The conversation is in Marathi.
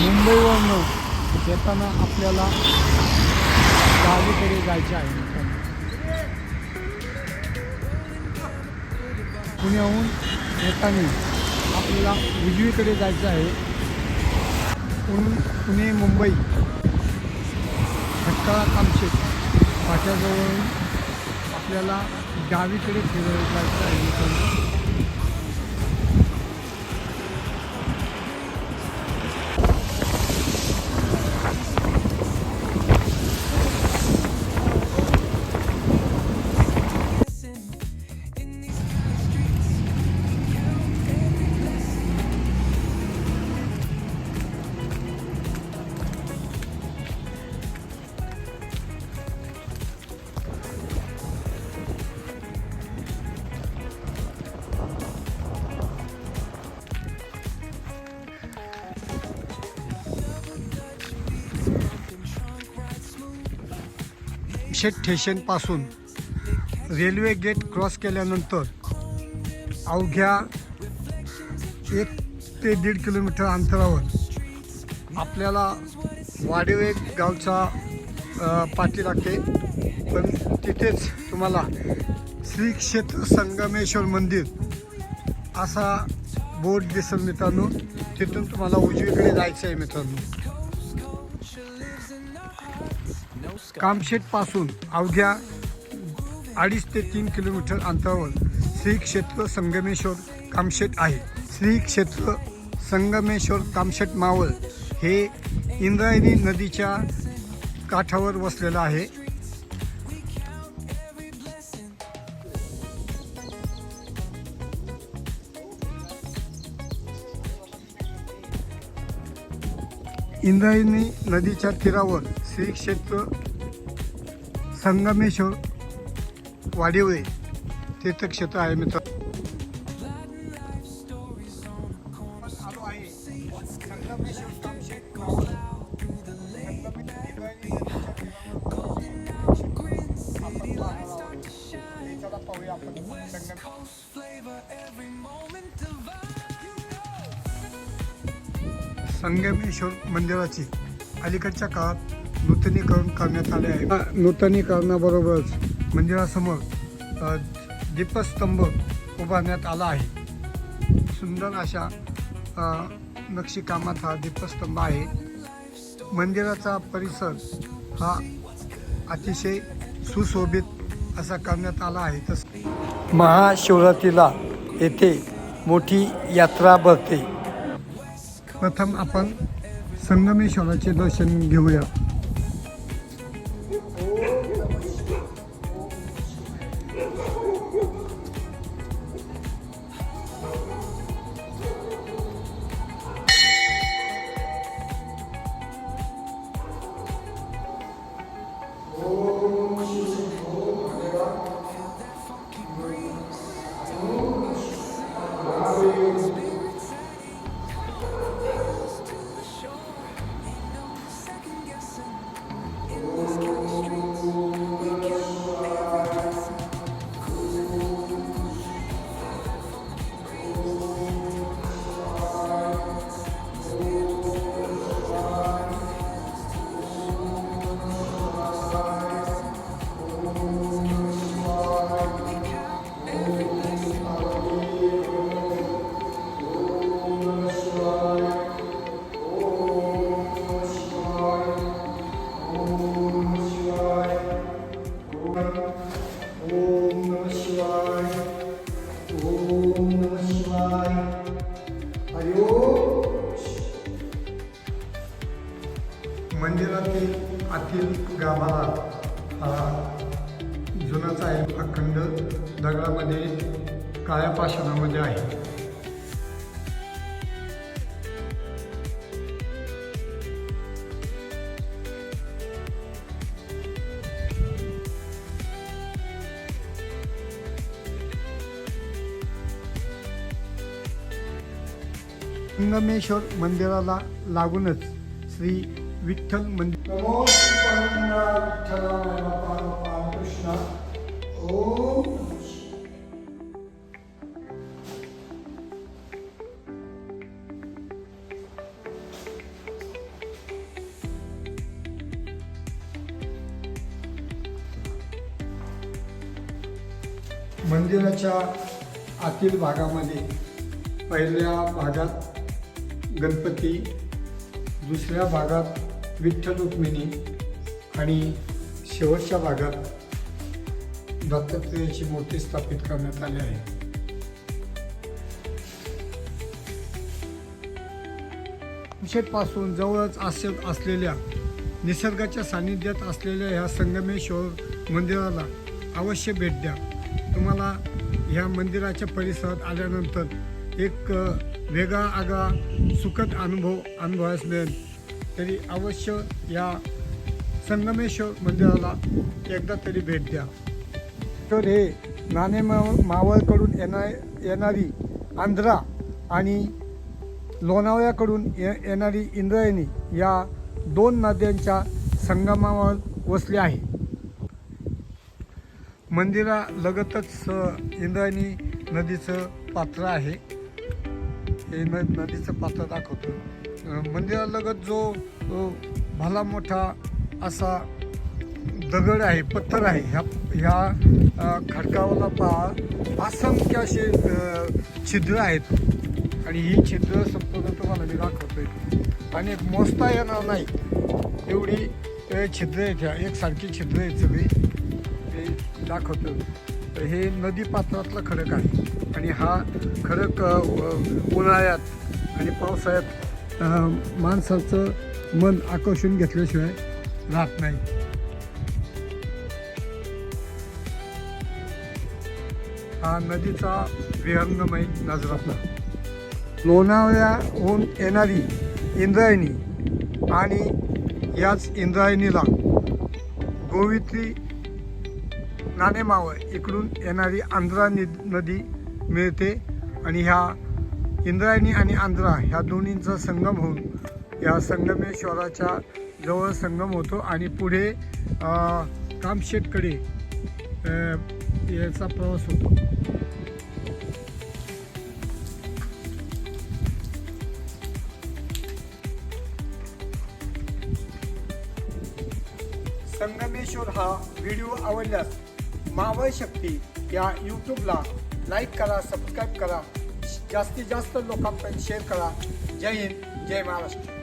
मुंबईवरनं येताना आपल्याला गावीकडे जायचे आहे. मित्रांनो पुण्याहून येताना आपल्याला उजवीकडे जायचं आहे. पुणे मुंबई. भटकळा कामशेत. फाट्याजवळ आपल्याला डावीकडे फिरायला जायचं आहे. मित्रांनो शेट स्टेशनपासून रेल्वे गेट क्रॉस केल्यानंतर अवघ्या एक ते दीड किलोमीटर अंतरावर आपल्याला वाडेवे गावचा पाठी लागते पण तिथेच तुम्हाला श्री क्षेत्र संगमेश्वर मंदिर असा बोर्ड दिसेल मित्रांनो. तिथून तुम्हाला उजवीकडे जायचं आहे मित्रांनो. कामशेतपासून अवघ्या अडीच ते तीन किलोमीटर अंतरावर श्री क्षेत्र संगमेश्वर कामशेत आहे. श्री क्षेत्र संगमेश्वर कामशेत मावळ हे इंद्रायणी नदीच्या काठावर वसलेलं आहे. इंद्रायणी नदीच्या तीरावर श्री क्षेत्र संगमेश्वर वाडिवळे तीर्थक्षेत्र आहे मित्र. संगमेश्वर मंदिराची अलीकडच्या काळात नूतनीकरण करण्यात आले आहे. नूतनीकरणाबरोबरच मंदिरासमोर दीपस्तंभ उभारण्यात आला आहे. सुंदर अशा नक्षीकामात हा दीपस्तंभ आहे. मंदिराचा परिसर हा अतिशय सुशोभित असा करण्यात आला आहे. तस महाशिवरात्रीला येथे मोठी यात्रा भरते. प्रथम आपण संगमेश्वराचे दर्शन घेऊया. नम शिवाय। ओम नम शिवाय। मंदिरातील आतील गाभारा हा जुनाचा आहे अखंड दगडामध्ये काळ्या पाषाणामध्ये आहे. संगमेश्वर मंदिराला लागूनच श्री विठ्ठल मंदिर मंदिराच्या आतील भागामध्ये पहिल्या भागात गणपती दुसऱ्या भागात विठ्ठल रुक्मिणी आणि शेवटच्या भागात दत्तात्रेयाची मूर्ती स्थापित करण्यात आली आहे. पासून जवळच असे असलेल्या निसर्गाच्या सानिध्यात असलेल्या ह्या संगमेश्वर मंदिराला अवश्य भेट द्या. तुम्हाला ह्या मंदिराच्या परिसरात आल्यानंतर एक वेगळा आगळा सुखद अनुभव अनुभवास मिळेल. तरी अवश्य या संगमेश्वर मंदिराला एकदा तरी भेट द्या. तर हे नाणे माव मावळकडून येणा येणारी आंध्रा आणि लोणावळ्याकडून ये येणारी इंद्रायणी या दोन नद्यांच्या संगमावर वसले आहे. मंदिरालगतच इंद्रायणी नदीचं पात्र आहे. हे न नदीचं पात्र दाखवतो. मंदिरालगत म्हणजे जो भला मोठा असा दगड आहे पत्थर आहे ह्या ह्या खडकावाला पहा असंख्य असे छिद्र आहेत. आणि ही छिद्र संपूर्ण तुम्हाला मी दाखवतोय. आणि एक मोजता येणार नाही. एवढी छिद्र आहेत ह्या एकसारखी छिद्र आहेत सगळी. ते दाखवतो तर हे नदी पात्रातलं खडक आहे. आणि हा खरं क उन्हाळ्यात आणि पावसाळ्यात माणसाचं मन आकर्षून घेतल्याशिवाय राहत नाही. हा नदीचा विहंगमय नजरातला. लोणावळ्याहून येणारी इंद्रायणी आणि याच इंद्रायणीला गोवित्री नाणेमावळ इकडून येणारी आंध्रा नि नदी मिळते आणि ह्या इंद्रायणी आणि आंध्रा ह्या दोन्हींचा संगम होऊन या संगमेश्वराच्या जवळ संगम होतो आणि पुढे अ, कामशेटकडे याचा प्रवास होतो. संगमेश्वर हा व्हिडिओ आवडल्यास मावळ शक्ती या यूट्यूबला लाईक करा सबस्क्राईब करा. जास्तीत जास्त लोकांपर्यंत शेअर करा. जय हिंद जय महाराष्ट्र.